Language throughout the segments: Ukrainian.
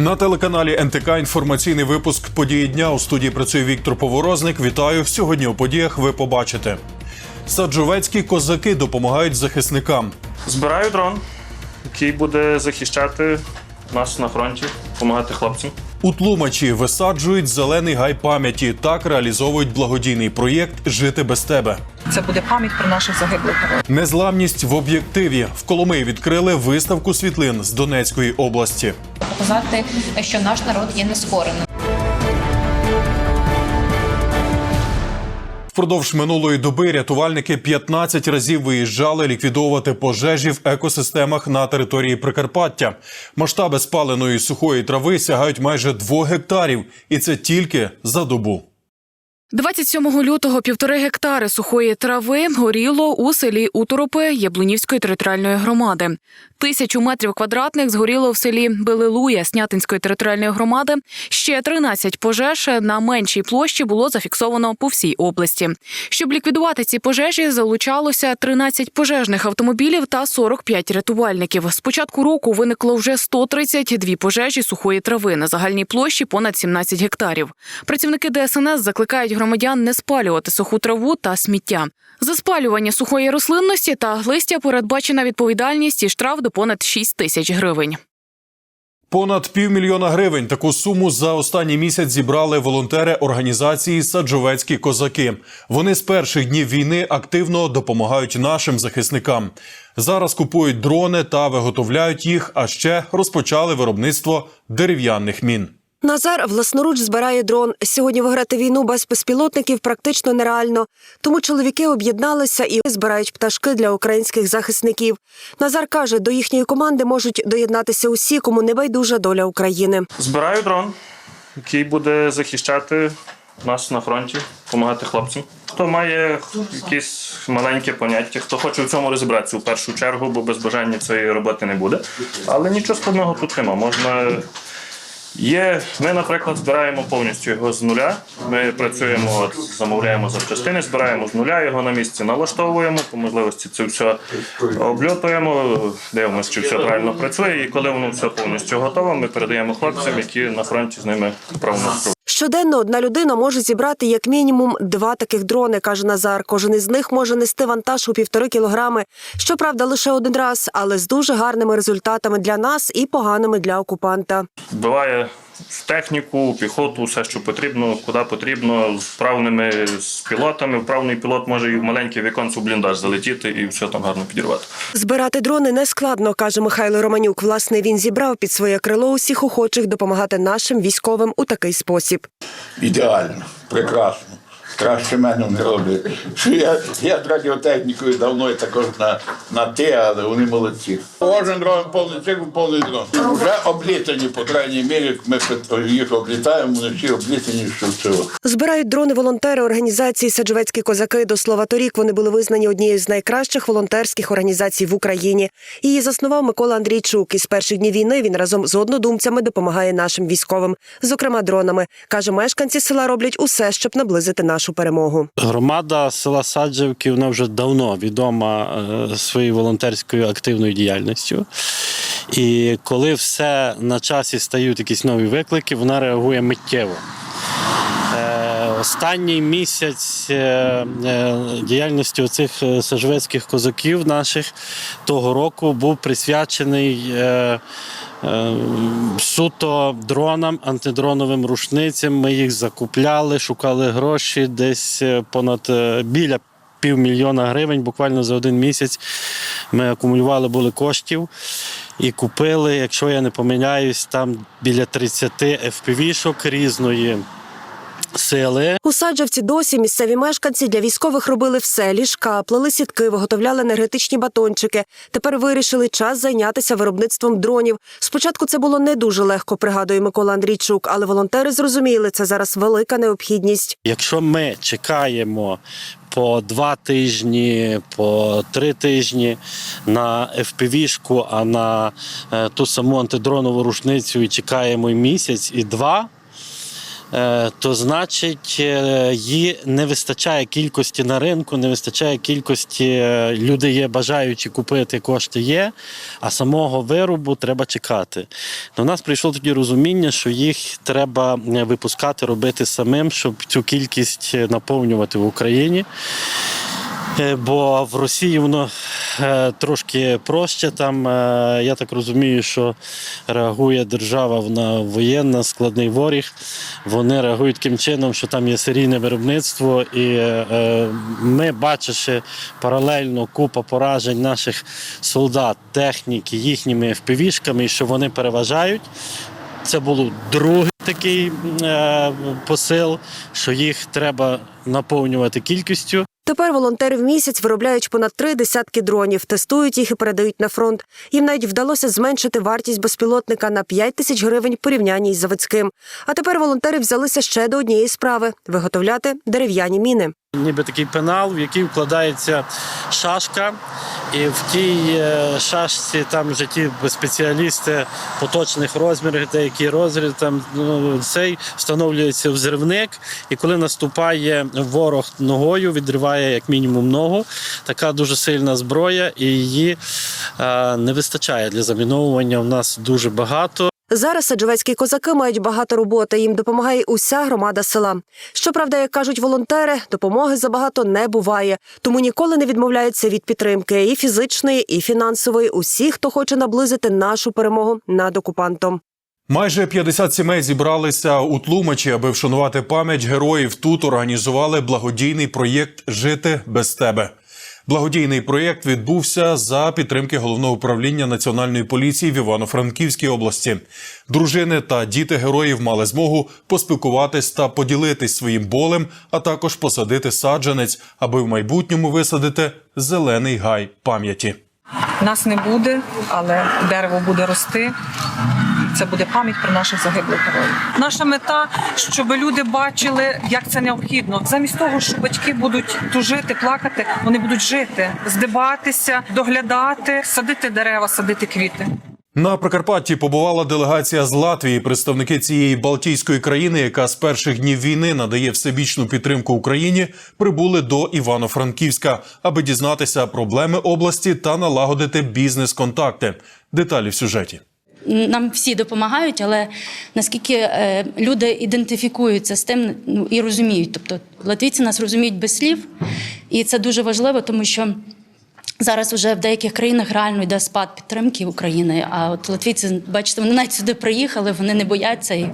На телеканалі НТК інформаційний випуск події дня у студії працює Віктор Поворозник. Вітаю сьогодні. У подіях ви побачите. Саджовецькі козаки допомагають захисникам. Збираю дрон, який буде захищати нас на фронті, допомагати хлопцям. У Тлумачі висаджують зелений гай пам'яті. Так реалізовують благодійний проєкт Жити без тебе. Це буде пам'ять про наших загиблих героїв. Незламність в об'єктиві в Коломиї відкрили виставку світлин з Донецької області. Показати, що наш народ є нескореним. Впродовж минулої доби рятувальники 15 разів виїжджали ліквідовувати пожежі в екосистемах на території Прикарпаття. Масштаби спаленої сухої трави сягають майже 2 гектарів, і це тільки за добу. 27 лютого півтори гектари сухої трави горіло у селі Уторопи Яблунівської територіальної громади. Тисячу метрів квадратних згоріло в селі Белилуя Снятинської територіальної громади. Ще 13 пожеж на меншій площі було зафіксовано по всій області. Щоб ліквідувати ці пожежі, залучалося 13 пожежних автомобілів та 45 рятувальників. З початку року виникло вже 132 пожежі сухої трави на загальній площі понад 17 гектарів. Працівники ДСНС закликають громадян не спалювати суху траву та сміття. За спалювання сухої рослинності та листя передбачена відповідальність і штраф до понад 6 тисяч гривень. Понад півмільйона гривень таку суму за останній місяць зібрали волонтери організації Саджовецькі козаки. Вони з перших днів війни активно допомагають нашим захисникам. Зараз купують дрони та виготовляють їх, а ще розпочали виробництво дерев'яних мін. Назар власноруч збирає дрон. Сьогодні виграти війну без безпілотників практично нереально. Тому чоловіки об'єдналися і збирають пташки для українських захисників. Назар каже, до їхньої команди можуть доєднатися усі, кому не байдужа доля України. Збираю дрон, який буде захищати нас на фронті, допомагати хлопцям. Хто має якісь маленьке поняття, хто хоче в цьому розібратися в першу чергу, бо без бажання цієї роботи не буде. Але нічого складного тут нема. Можна. Є, ми, наприклад, збираємо повністю його з нуля. Ми працюємо, от, замовляємо запчастини, збираємо з нуля, його на місці налаштовуємо, по можливості це все обльотуємо, дивимося, чи все правильно працює. І коли воно все повністю готово, ми передаємо хлопцям, які на фронті з ними співпрацюють. Щоденно одна людина може зібрати як мінімум два таких дрони, каже Назар. Кожен із них може нести вантаж у півтори кілограми. Щоправда, лише один раз, але з дуже гарними результатами для нас і поганими для окупанта. Вбиває в техніку, в піхоту, все, що потрібно, куди потрібно, з вправними з пілотами. Вправний пілот може і в маленький віконце в бліндаж залетіти і все там гарно підірвати. Збирати дрони не складно, каже Михайло Романюк. Власне, він зібрав під своє крило усіх охочих допомагати нашим військовим у такий спосіб. Ідеально, прекрасно. Краще мене не роблять. Що я, я радіотехнікою давно і також на, на ти, але вони молодці. Кожен дрон повний цикл, повний дрон. Вже облітані, по крайній мірі, ми їх облітаємо, вони всі облітані, що цього. Збирають дрони волонтери організації Саджовецькі козаки. До слова, торік вони були визнані однією з найкращих волонтерських організацій в Україні. Її заснував Микола Андрійчук. І з перших днів війни він разом з однодумцями допомагає нашим військовим, зокрема дронами. каже, мешканці села роблять усе, щоб наблизити нашу перемогу. Громада села Саджівки вона вже давно відома е, своєю волонтерською активною діяльністю. І коли все на часі стають якісь нові виклики, вона реагує миттєво. Е, Останній місяць е, діяльності оцих сажвецьких козаків наших того року був присвячений суто дронам, антидроновим рушницям. Ми їх закупляли, шукали гроші десь е, понад е, біля півмільйона гривень. Буквально за один місяць ми акумулювали були коштів і купили, якщо я не помиляюсь, там біля 30 FPV-шок різної сили. У Саджавці досі місцеві мешканці для військових робили все: ліжка, плели сітки, виготовляли енергетичні батончики. Тепер вирішили час зайнятися виробництвом дронів. Спочатку це було не дуже легко, пригадує Микола Андрійчук, але волонтери зрозуміли, це зараз велика необхідність. Якщо ми чекаємо по два тижні, по три тижні на FPV-шку, а на е, ту саму антидронову рушницю і чекаємо місяць, і два. Е, то значить її їй не вистачає кількості на ринку, не вистачає кількості людей, люди є бажаючі купити, кошти є, а самого виробу треба чекати. До нас прийшло тоді розуміння, що їх треба е, випускати, робити самим, щоб цю кількість е, наповнювати в Україні. Е, Бо в Росії воно е, трошки проще. Там е, я так розумію, що реагує держава вона воєнна, складний воріг. Вони реагують таким чином, що там є серійне виробництво, і ми, бачивши паралельно купа поражень наших солдат, техніки їхніми впівішками, що вони переважають. Це був другий такий е, посил, що їх треба наповнювати кількістю. Тепер волонтери в місяць виробляють понад три десятки дронів, тестують їх і передають на фронт. Їм навіть вдалося зменшити вартість безпілотника на 5 тисяч гривень в порівнянні із заводським. А тепер волонтери взялися ще до однієї справи виготовляти дерев'яні міни. Ніби такий пенал, в який вкладається шашка, і в тій е, шашці там вже ті спеціалісти поточних розмірів, деякі розміри, там ну, цей встановлюється взривник, і коли наступає ворог ногою, відриває як мінімум ногу. Така дуже сильна зброя, і її е, не вистачає для заміновування. У нас дуже багато. Зараз саджовецькі козаки мають багато роботи. Їм допомагає уся громада села. Щоправда, як кажуть волонтери, допомоги забагато не буває, тому ніколи не відмовляються від підтримки і фізичної, і фінансової. Усіх, хто хоче наблизити нашу перемогу над окупантом. Майже 50 сімей зібралися у Тлумачі, аби вшанувати пам'ять героїв. Тут організували благодійний проєкт Жити без тебе. Благодійний проєкт відбувся за підтримки головного управління національної поліції в Івано-Франківській області. Дружини та діти героїв мали змогу поспілкуватись та поділитись своїм болем, а також посадити саджанець, аби в майбутньому висадити зелений гай пам'яті. Нас не буде, але дерево буде рости. Це буде пам'ять про наших загиблих героїв. Наша мета, щоб люди бачили, як це необхідно. Замість того, що батьки будуть тужити, плакати, вони будуть жити, здибатися, доглядати, садити дерева, садити квіти. На Прикарпатті побувала делегація з Латвії. Представники цієї Балтійської країни, яка з перших днів війни надає всебічну підтримку Україні, прибули до Івано-Франківська, аби дізнатися проблеми області та налагодити бізнес-контакти. Деталі в сюжеті. Нам всі допомагають, але наскільки е, люди ідентифікуються з тим ну, і розуміють. Тобто латвійці нас розуміють без слів, і це дуже важливо, тому що зараз вже в деяких країнах реально йде спад підтримки України. А от латвійці, бачите, вони навіть сюди приїхали, вони не бояться, і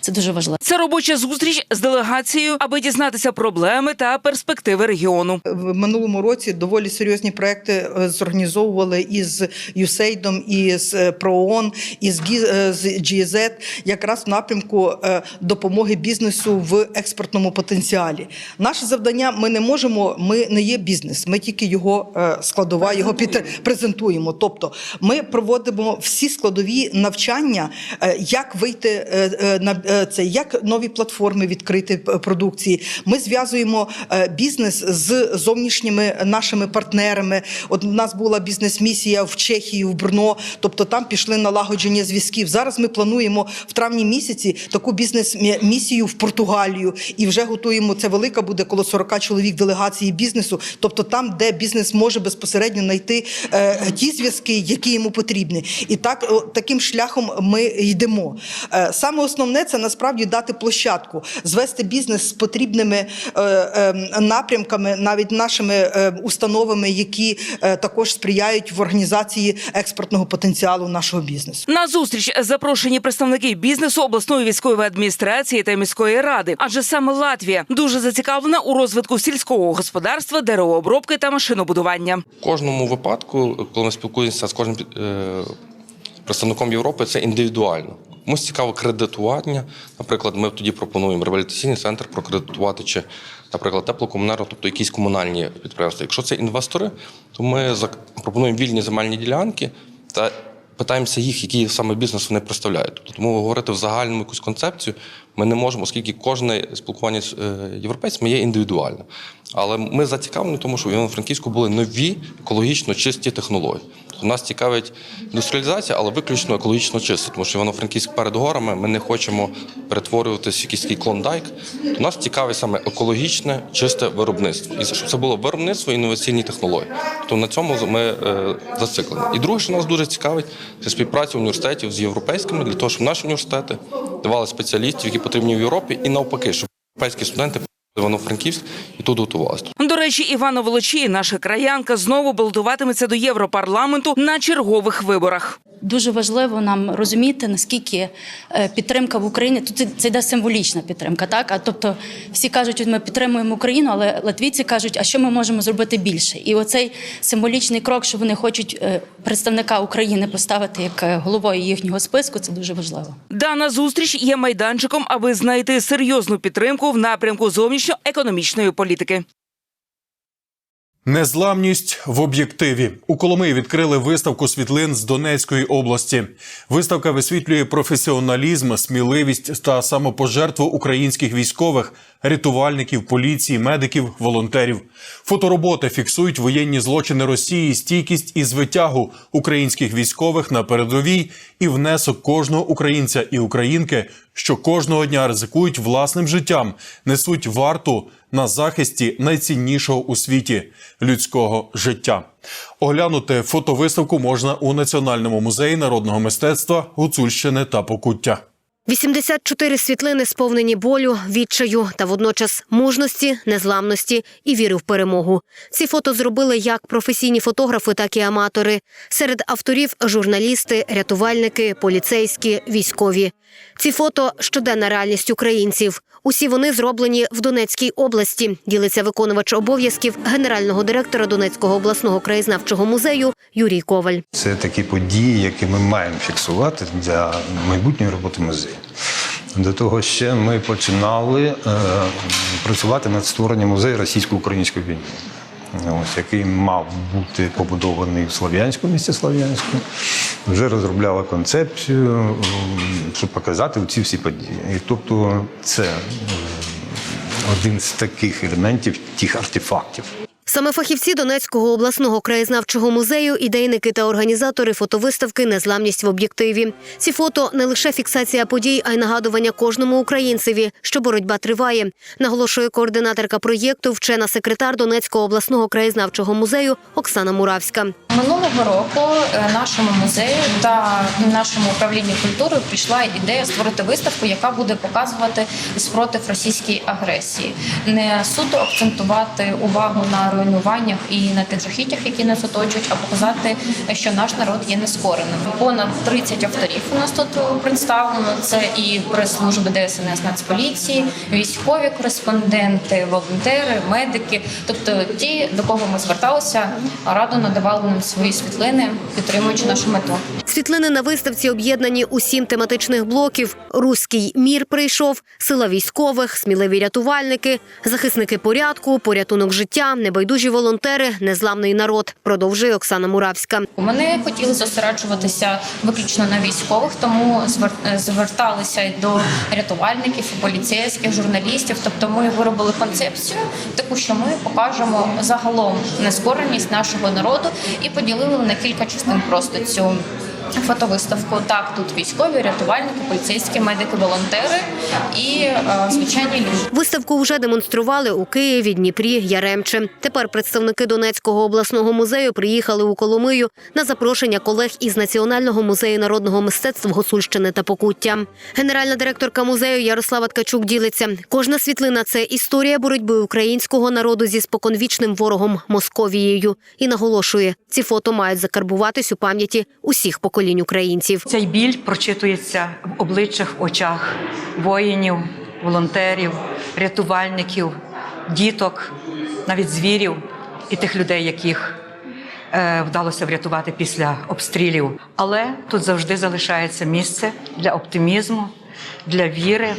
це дуже важливо. Це робоча зустріч з делегацією, аби дізнатися проблеми та перспективи регіону. В минулому році доволі серйозні проекти е, зорганізовували із USAID, із е, ПРООН, із Гі- е, GIZ, якраз в напрямку допомоги бізнесу в експортному потенціалі. Наше завдання ми не можемо, ми не є бізнес, ми тільки його е, складова, його під презентуємо. Тобто, ми проводимо всі складові навчання, е, як вийти е, е, на це, як нові платформи відкрити продукції. Ми зв'язуємо бізнес з зовнішніми нашими партнерами. От у нас була бізнес-місія в Чехії, в Брно, тобто там пішли налагодження зв'язків. Зараз ми плануємо в травні місяці таку бізнес-місію в Португалію і вже готуємо. Це велика буде коло 40 чоловік делегації бізнесу. Тобто там, де бізнес може безпосередньо знайти е, ті зв'язки, які йому потрібні. І так таким шляхом ми йдемо. Е, саме основне це насправді дати площадку, звести бізнес з потрібними е, напрямками, навіть нашими установами, які також сприяють в організації експортного потенціалу нашого бізнесу. На зустріч запрошені представники бізнесу обласної військової адміністрації та міської ради, адже саме Латвія дуже зацікавлена у розвитку сільського господарства, деревообробки та машинобудування. В кожному випадку, коли ми спілкуємося з кожним е, представником Європи, це індивідуально. Комусь цікаво кредитування. Наприклад, ми тоді пропонуємо реабілітаційний центр прокредитувати чи, наприклад, теплокомунерго, тобто якісь комунальні підприємства. Якщо це інвестори, то ми пропонуємо вільні земельні ділянки та питаємося їх, який саме бізнес вони представляють. Тобто, тому говорити в загальному якусь концепцію Ми не можемо, оскільки кожне спілкування з е, європейцями є індивідуальне. Але ми зацікавлені, тому що в Івано-Франківську були нові екологічно чисті технології. Тобто Нас цікавить індустріалізація, але виключно екологічно чисто, тому що Івано-Франківськ перед горами ми не хочемо перетворюватися в якийсь клондайк. То нас цікавить саме екологічне, чисте виробництво. І щоб це було виробництво інноваційні технології. То на цьому ми е, зациклені. І друге, що нас дуже цікавить, це співпраця університетів з європейськими для того, щоб наші університети давали спеціалістів, які потрібні в Європі, і навпаки, щоб європейські студенти в Івано-Франківськ і тут готувалися. До речі, Івана Волочій, наша краянка, знову балотуватиметься до Європарламенту на чергових виборах. Дуже важливо нам розуміти, наскільки е, підтримка в Україні тут це- йде символічна підтримка. Так, а тобто всі кажуть, ми підтримуємо Україну, але латвійці кажуть, а що ми можемо зробити більше? І оцей символічний крок, що вони хочуть е, представника України поставити як е, головою їхнього списку, це дуже важливо. Дана зустріч є майданчиком, аби знайти серйозну підтримку в напрямку зовнішньоекономічної політики. Незламність в об'єктиві у Коломиї відкрили виставку світлин з Донецької області. Виставка висвітлює професіоналізм, сміливість та самопожертву українських військових, рятувальників, поліції, медиків, волонтерів. Фотороботи фіксують воєнні злочини Росії, стійкість і звитягу українських військових на передовій і внесок кожного українця і українки, що кожного дня ризикують власним життям, несуть варту на захисті найціннішого у світі людського життя. Оглянути фотовиставку можна у Національному музеї народного мистецтва Гуцульщини та Покуття. 84 світлини сповнені болю, відчаю та водночас мужності, незламності і віри в перемогу. Ці фото зробили як професійні фотографи, так і аматори. Серед авторів журналісти, рятувальники, поліцейські, військові. Ці фото щоденна реальність українців. Усі вони зроблені в Донецькій області. Ділиться виконувач обов'язків генерального директора Донецького обласного краєзнавчого музею Юрій Коваль. Це такі події, які ми маємо фіксувати для майбутньої роботи музею. До того ще ми починали е, працювати над створенням музею російсько-української війни. Ось, який мав бути побудований в Слов'янську, місті Слов'янську. Вже розробляла концепцію, щоб показати ці всі події. І тобто це один з таких елементів, тих артефактів, Саме фахівці Донецького обласного краєзнавчого музею, ідейники та організатори фотовиставки Незламність в об'єктиві. Ці фото не лише фіксація подій, а й нагадування кожному українцеві, що боротьба триває. Наголошує координаторка проєкту, вчена секретар Донецького обласного краєзнавчого музею Оксана Муравська. Минулого року е, нашому музею та нашому управлінню культури прийшла ідея створити виставку, яка буде показувати спротив російській агресії, не суто акцентувати увагу на руйнуваннях і на тих жахіттях, які нас оточують, а показати, що наш народ є нескореним. Понад 30 авторів у нас тут представлено. Це і прес-служби ДСНС Нацполіції, військові кореспонденти, волонтери, медики, тобто ті, до кого ми зверталися, радо надавали нам свої світлини, підтримуючи нашу мету. Світлини на виставці об'єднані у сім тематичних блоків: Руський мір прийшов, сила військових, сміливі рятувальники, захисники порядку, порятунок життя, небайдужі волонтери, незламний народ. Продовжує Оксана Муравська. Ми хотіли зосереджуватися виключно на військових, тому звер- зверталися до рятувальників, поліцейських, журналістів. Тобто ми виробили концепцію, таку, що ми покажемо загалом нескореність нашого народу і поділили на кілька частин просто цю. Фотовиставку так тут військові, рятувальники, поліцейські, медики, волонтери і е, звичайні люди. Виставку вже демонстрували у Києві, Дніпрі, Яремче. Тепер представники Донецького обласного музею приїхали у Коломию на запрошення колег із Національного музею народного мистецтва Гуцульщини та Покуття. Генеральна директорка музею Ярослава Ткачук ділиться: кожна світлина це історія боротьби українського народу зі споконвічним ворогом Московією. І наголошує, ці фото мають закарбуватись у пам'яті усіх поколінь українців. Цей біль прочитується в обличчях, в очах воїнів, волонтерів, рятувальників, діток, навіть звірів і тих людей, яких е, вдалося врятувати після обстрілів. Але тут завжди залишається місце для оптимізму, для віри,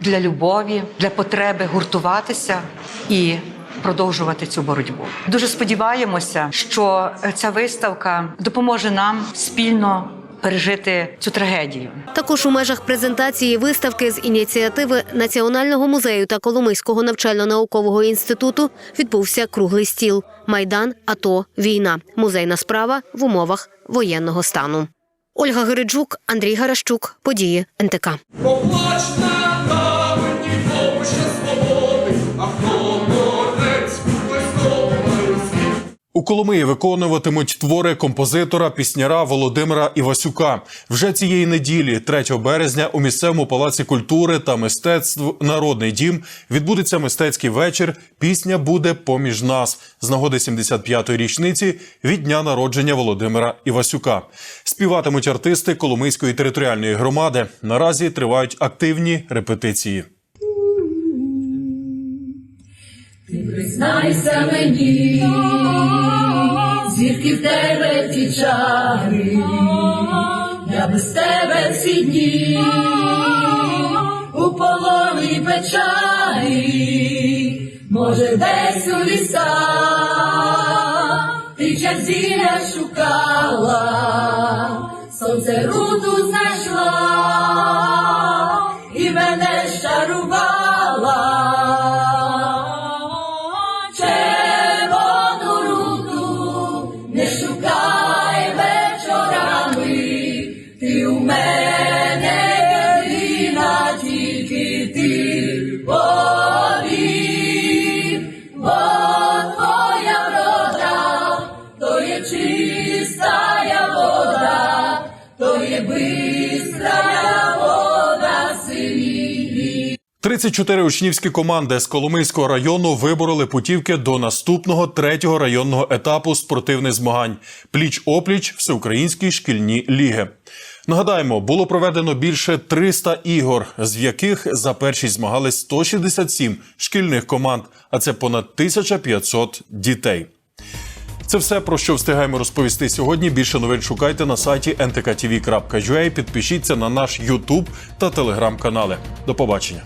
для любові, для потреби гуртуватися і продовжувати цю боротьбу. Дуже сподіваємося, що ця виставка допоможе нам спільно пережити цю трагедію. Також у межах презентації виставки з ініціативи Національного музею та Коломийського навчально-наукового інституту відбувся круглий стіл Майдан, АТО, війна. Музейна справа в умовах воєнного стану. Ольга Гириджук, Андрій Гаращук. Події НТК. Коломиї виконуватимуть твори композитора пісняра Володимира Івасюка. Вже цієї неділі, 3 березня, у місцевому палаці культури та мистецтв Народний дім відбудеться мистецький вечір. Пісня буде поміж нас з нагоди 75-ї річниці від дня народження Володимира Івасюка. Співатимуть артисти Коломийської територіальної громади. Наразі тривають активні репетиції. Признайся мені, звідки в тебе ті чари, я без тебе всі дні, у полоні печалі, може десь у лісах, ти чарзіля шукала, сонце руту знайшла, 34 учнівські команди з Коломийського району вибороли путівки до наступного третього районного етапу спортивних змагань пліч-опліч всеукраїнські шкільні ліги. Нагадаємо, було проведено більше 300 ігор, з яких за першість змагались 167 шкільних команд, а це понад 1500 дітей. Це все про що встигаємо розповісти сьогодні. Більше новин шукайте на сайті ntktv.ua. Підпишіться на наш YouTube та телеграм-канали. До побачення.